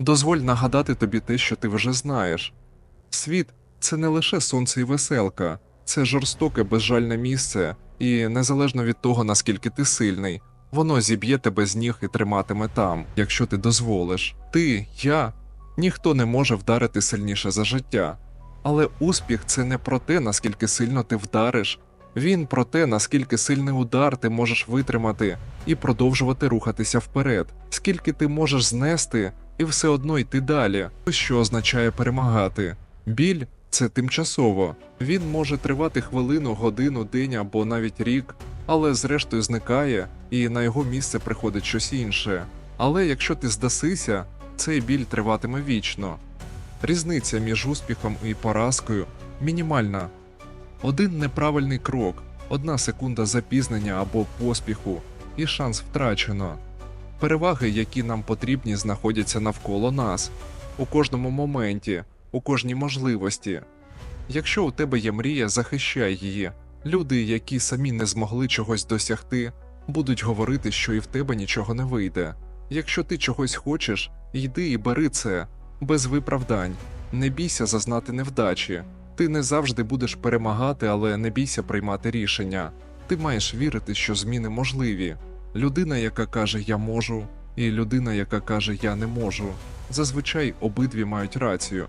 Дозволь нагадати тобі те, що ти вже знаєш. Світ це не лише сонце і веселка, це жорстоке, безжальне місце, і незалежно від того, наскільки ти сильний, воно зіб'є тебе з ніг і триматиме там, якщо ти дозволиш. Ти, я, ніхто не може вдарити сильніше за життя. Але успіх це не про те, наскільки сильно ти вдариш, він про те, наскільки сильний удар ти можеш витримати і продовжувати рухатися вперед, скільки ти можеш знести і все одно йти далі. Що означає перемагати. Біль це тимчасово. Він може тривати хвилину, годину, день або навіть рік, але зрештою зникає, і на його місце приходить щось інше. Але якщо ти здасися, цей біль триватиме вічно. Різниця між успіхом і поразкою мінімальна. Один неправильний крок, одна секунда запізнення або поспіху, і шанс втрачено. Переваги, які нам потрібні, знаходяться навколо нас, у кожному моменті, у кожній можливості. Якщо у тебе є мрія, захищай її. Люди, які самі не змогли чогось досягти, будуть говорити, що і в тебе нічого не вийде. Якщо ти чогось хочеш, йди і бери це, без виправдань. Не бійся зазнати невдачі. Ти не завжди будеш перемагати, але не бійся приймати рішення. Ти маєш вірити, що зміни можливі. Людина, яка каже Я можу, і людина, яка каже Я не можу. Зазвичай обидві мають рацію.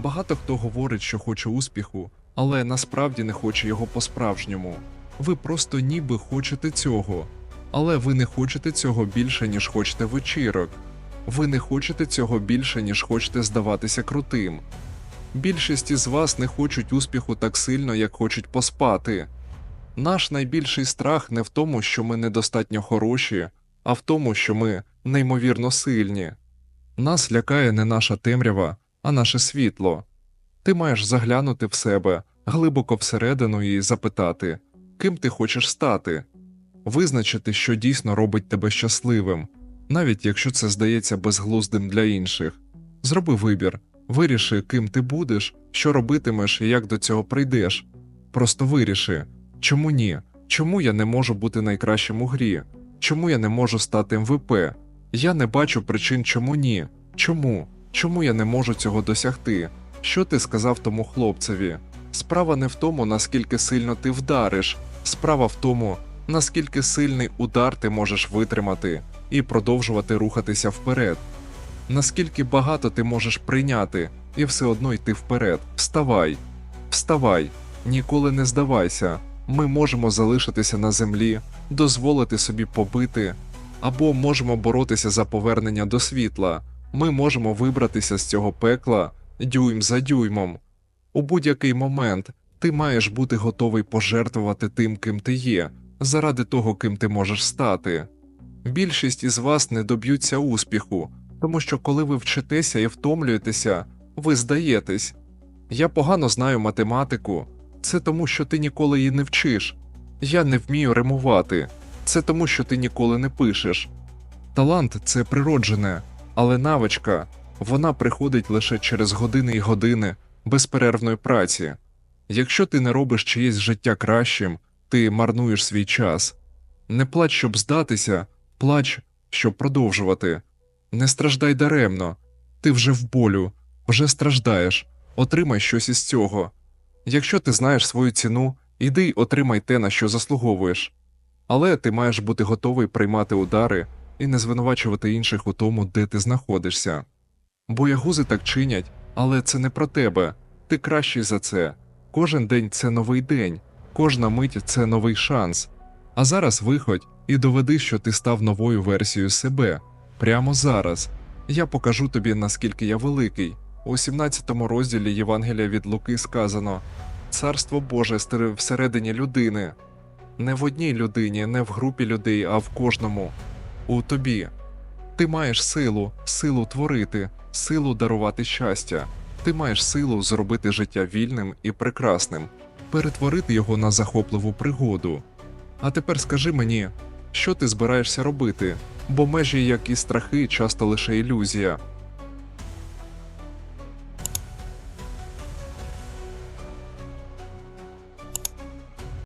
Багато хто говорить, що хоче успіху, але насправді не хоче його по-справжньому. Ви просто ніби хочете цього, але ви не хочете цього більше, ніж хочете вечірок. Ви не хочете цього більше, ніж хочете здаватися крутим. Більшість із вас не хочуть успіху так сильно, як хочуть поспати. Наш найбільший страх не в тому, що ми недостатньо хороші, а в тому, що ми неймовірно сильні. Нас лякає не наша темрява, а наше світло. Ти маєш заглянути в себе глибоко всередину і запитати, ким ти хочеш стати, визначити, що дійсно робить тебе щасливим, навіть якщо це здається безглуздим для інших. Зроби вибір, виріши, ким ти будеш, що робитимеш і як до цього прийдеш. Просто виріши, чому ні? Чому я не можу бути найкращим у грі? Чому я не можу стати МВП? Я не бачу причин, чому ні. Чому? Чому я не можу цього досягти? Що ти сказав тому хлопцеві? Справа не в тому, наскільки сильно ти вдариш, справа в тому, наскільки сильний удар ти можеш витримати і продовжувати рухатися вперед. Наскільки багато ти можеш прийняти і все одно йти вперед. Вставай, вставай, ніколи не здавайся. Ми можемо залишитися на землі, дозволити собі побити, або можемо боротися за повернення до світла. Ми можемо вибратися з цього пекла дюйм за дюймом. У будь-який момент ти маєш бути готовий пожертвувати тим, ким ти є, заради того, ким ти можеш стати. Більшість із вас не доб'ються успіху, тому що коли ви вчитеся і втомлюєтеся, ви здаєтесь. Я погано знаю математику, це тому, що ти ніколи її не вчиш. Я не вмію римувати, це тому, що ти ніколи не пишеш. Талант це природжене, але навичка вона приходить лише через години і години безперервної праці. Якщо ти не робиш чиєсь життя кращим, ти марнуєш свій час. Не плач, щоб здатися, плач, щоб продовжувати. Не страждай даремно, ти вже в болю, вже страждаєш, отримай щось із цього. Якщо ти знаєш свою ціну, іди й отримай те, на що заслуговуєш. Але ти маєш бути готовий приймати удари і не звинувачувати інших у тому, де ти знаходишся. Боягузи так чинять, але це не про тебе. Ти кращий за це. Кожен день це новий день, кожна мить це новий шанс. А зараз виходь і доведи, що ти став новою версією себе. Прямо зараз. Я покажу тобі, наскільки я великий. У 17 розділі Євангелія від Луки сказано: Царство Боже стире всередині людини, не в одній людині, не в групі людей, а в кожному. У тобі. Ти маєш силу, силу творити, силу дарувати щастя. Ти маєш силу зробити життя вільним і прекрасним, перетворити його на захопливу пригоду. А тепер скажи мені, що ти збираєшся робити, бо межі, як і страхи, часто лише ілюзія.